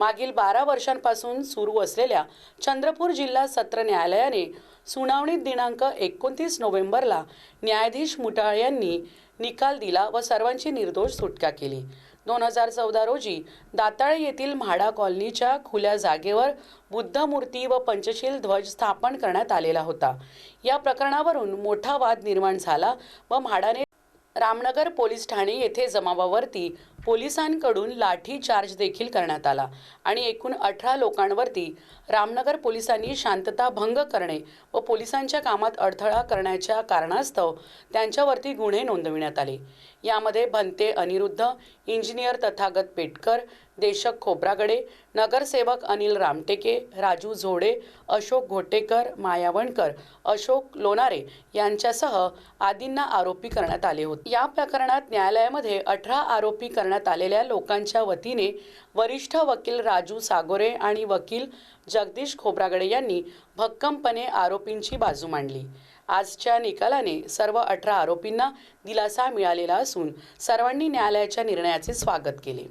मागील बारा वर्षांपासून सुरू असलेल्या चंद्रपूर जिल्हा सत्र न्यायालयाने सुनावणीत दिनांक एकोणतीस नोव्हेंबरला न्यायाधीश मुटाळ यांनी निकाल दिला व सर्वांची निर्दोष सुटका केली. दोन हजार चौदा रोजी दाताळे येथील म्हाडा कॉलनीच्या खुल्या जागेवर बुद्ध मूर्ती व पंचशील ध्वज स्थापन करण्यात आलेला होता. या प्रकरणावरून मोठा वाद निर्माण झाला व म्हाडाने रामनगर पोलीस ठाणे येथे जमावावरती पोलिसांकडून लाठी चार्ज देखील करण्यात आला आणि एकूण अठरा लोकांवरती रामनगर पोलिसांनी शांतता भंग करणे व पोलिसांच्या कामात अडथळा करण्याच्या कारणास्तव त्यांच्यावरती गुन्हे नोंदविण्यात आले. यामध्ये भंते अनिरुद्ध इंजिनियर तथागत पेटकर देशक खोब्रागडे नगरसेवक अनिल रामटेके राजू झोडे अशोक घोटेकर मायावणकर अशोक लोणारे यांच्यासह आदींना आरोपी करण्यात आले होते. या प्रकरणात न्यायालयामध्ये अठरा आरोपी करण्यात आलेल्या लोकांच्या वतीने वरिष्ठ वकील राजू सागोरे आणि वकील जगदीश खोब्रागडे यांनी भक्कमपणे आरोपींची बाजू मांडली. आजच्या निकालाने सर्व अठरा आरोपींना दिलासा मिळालेला असून सर्वांनी न्यायालयाच्या निर्णयाचे स्वागत केले.